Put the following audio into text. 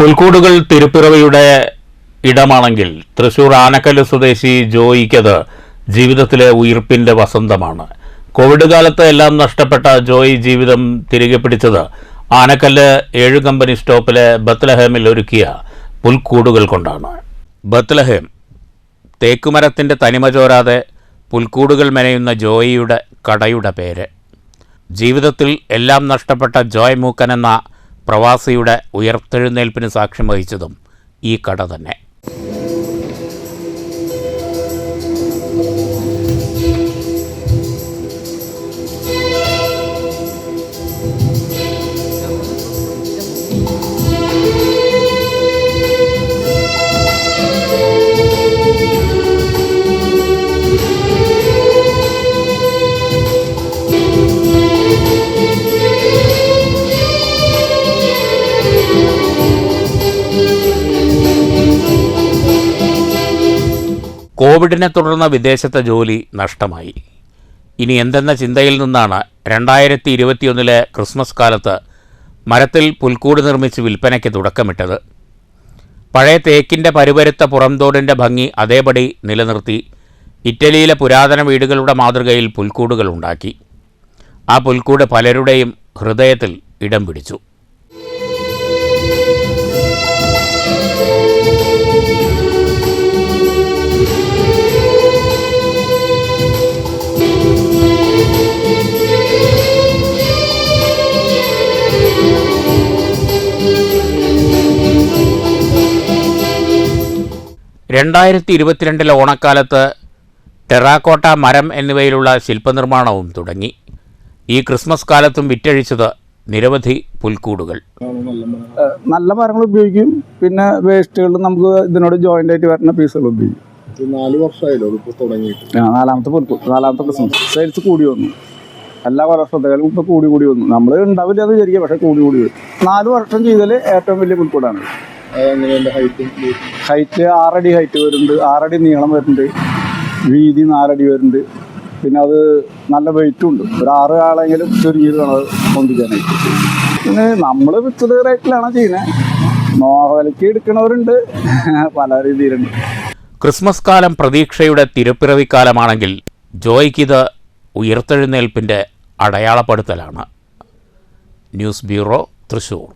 പുൽക്കൂടുകൾ തിരുപ്പിറവിയുടെ ഇടമാണെങ്കിൽ തൃശൂർ ആനക്കല്ല് സ്വദേശി ജോയിക്കത് ജീവിതത്തിലെ ഉയർപ്പിന്റെ വസന്തമാണ്. കോവിഡ് കാലത്ത് എല്ലാം നഷ്ടപ്പെട്ട ജോയി ജീവിതം തിരികെ പിടിച്ചത് ആനക്കല്ല് ഏഴ് കമ്പനി സ്റ്റോപ്പിലെ ബത്ലഹേമിൽ ഒരുക്കിയ പുൽക്കൂടുകൾ കൊണ്ടാണ്. ബത്ലഹേം തേക്കുമരത്തിന്റെ തനിമ ചോരാതെ പുൽക്കൂടുകൾ മെനയുന്ന ജോയിയുടെ കടയുടെ പേര്. ജീവിതത്തിൽ എല്ലാം നഷ്ടപ്പെട്ട ജോയ് മൂക്കൻ എന്ന പ്രവാസിയുടെ ഉയർത്തെഴുന്നേൽപ്പിന് സാക്ഷ്യം വഹിച്ചതും ഈ കട തന്നെ. കോവിഡിനെ തുടർന്ന് വിദേശത്തെ ജോലി നഷ്ടമായി. ഇനി എന്തെന്ന ചിന്തയിൽ നിന്നാണ് രണ്ടായിരത്തി ഇരുപത്തിയൊന്നിലെ ക്രിസ്മസ് കാലത്ത് മരത്തിൽ പുൽക്കൂട് നിർമ്മിച്ച് വിൽപ്പനയ്ക്ക് തുടക്കമിട്ടത്. പഴയ തേക്കിന്റെ പരുപരുത്ത പുറംതോടിന്റെ ഭംഗി അതേപടി നിലനിർത്തി ഇറ്റലിയിലെ പുരാതന വീടുകളുടെ മാതൃകയിൽ പുൽക്കൂടുകൾ ഉണ്ടാക്കി. ആ പുൽക്കൂട് പലരുടെയും ഹൃദയത്തിൽ ഇടം പിടിച്ചു. രണ്ടായിരത്തി ഇരുപത്തിരണ്ടിലെ ഓണക്കാലത്ത് ടെറാക്കോട്ട മരം എന്നിവയിലുള്ള ശില്പനിർമ്മാണവും തുടങ്ങി. ഈ ക്രിസ്മസ് കാലത്തും വിറ്റഴിച്ചത് നിരവധി പുൽക്കൂടുകൾ. നല്ല മരങ്ങൾ ഉപയോഗിക്കും. പിന്നെ വേസ്റ്റുകൾ നമുക്ക് ഇതിനോട് ജോയിന്റ് ആയിട്ട് വരുന്ന പീസുകൾ ഉപയോഗിക്കും. നാല് വർഷമായല്ലോ തുടങ്ങിയിട്ട്. നാലാമത്തെ പുൽക്കൂട് നാലാമത്തെ ക്രിസ്മസ്. സെയിൽസ് കൂടി വന്നു. എല്ലാ വർഷത്തേക്കാളും ഇപ്പൊ കൂടി കൂടി വന്നു. നമ്മൾ ഉണ്ടാവില്ല എന്ന് വിചാരിക്കുക പക്ഷേ കൂടി കൂടി വരും നാല് വർഷം ചെയ്തതിൽ ഏറ്റവും വലിയ പുൽക്കൂടാണ്. ഹൈറ്റും ആറടി ഹൈറ്റ് വരുന്നുണ്ട്. ആറടി നീളം വരുന്നുണ്ട്. വീതി നാലടി വരുന്നുണ്ട്. പിന്നെ അത് നല്ല വെയിറ്റും ഉണ്ട്. ഒരു ആറ് ആളെങ്കിലും ചുരുങ്ങിയത് വേണം കൊണ്ടിരിക്കാനായിട്ട് പൊന്തിക്കാനായിട്ട്. പിന്നെ നമ്മൾ വിത്തത് റേറ്റിലാണ് ചെയ്യുന്നത് നോവലക്ക് എടുക്കണവരുണ്ട്. പല രീതിയിലുണ്ട്. ക്രിസ്മസ് കാലം പ്രതീക്ഷയുടെ തിരുപ്പിറവിക്കാലമാണെങ്കിൽ ജോയ്ക്കിത് ഉയർത്തെഴുന്നേൽപ്പിന്റെ അടയാളപ്പെടുത്തലാണ്. News bureau Thrissur.